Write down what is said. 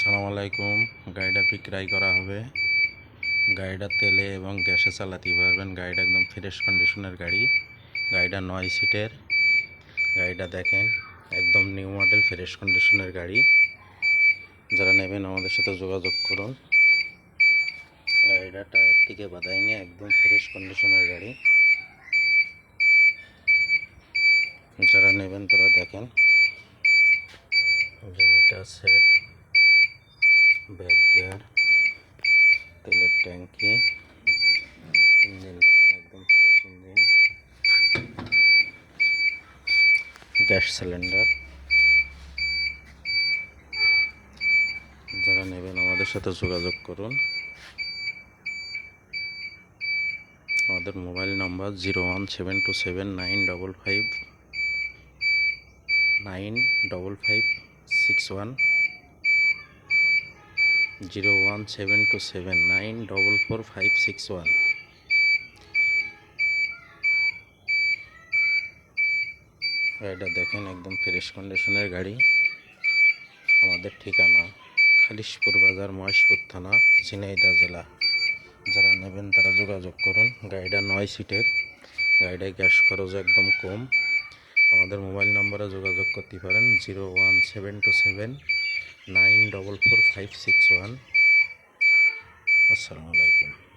সালাম আলাইকুম। গাড়িটা বিক্রয় করা হবে। গাড়িটা তেলে এবং গ্যাসে চালাতে পারবেন। গাড়িটা একদম ফ্রেশ কন্ডিশনের গাড়ি। গাড়িটা নয় সিটের গাড়িটা দেখেন, একদম নিউ মডেল ফ্রেশ কন্ডিশনের গাড়ি। যারা নেবেন আমাদের সাথে যোগাযোগ করুন। গাড়িটা টায়ার থেকে বাদাই নিয়ে একদম ফ্রেশ কন্ডিশনের গাড়ি। যারা নেবেন তারা দেখেন। সেট ব্যাক গিয়ার তেলের ট্যাঙ্কি ইঞ্জিন দেখেন একদম ফ্রেশ ইঞ্জিন। Gas cylinder. যারা নেবেন আমাদের সাথে যোগাযোগ করুন। আমাদের mobile number zero one seven two seven nine double five nine double five six one. Zero one seven two seven nine double four five six one. গাড়িটা দেখেন একদম ফ্রেশ কন্ডিশনের গাড়ি। আমাদের ঠিকানা খালিশপুর বাজার, মহেশপুর থানা, ঝিনাইদহ জেলা। যারা নেবেন তারা যোগাযোগ করুন। গাড়িটা নয় সিটের গাড়িটায় গ্যাস খরচ একদম কম। আমাদের মোবাইল নম্বরে যোগাযোগ করতে পারেন। Zero one seven two seven nine double four five six one. আসসালামু আলাইকুম।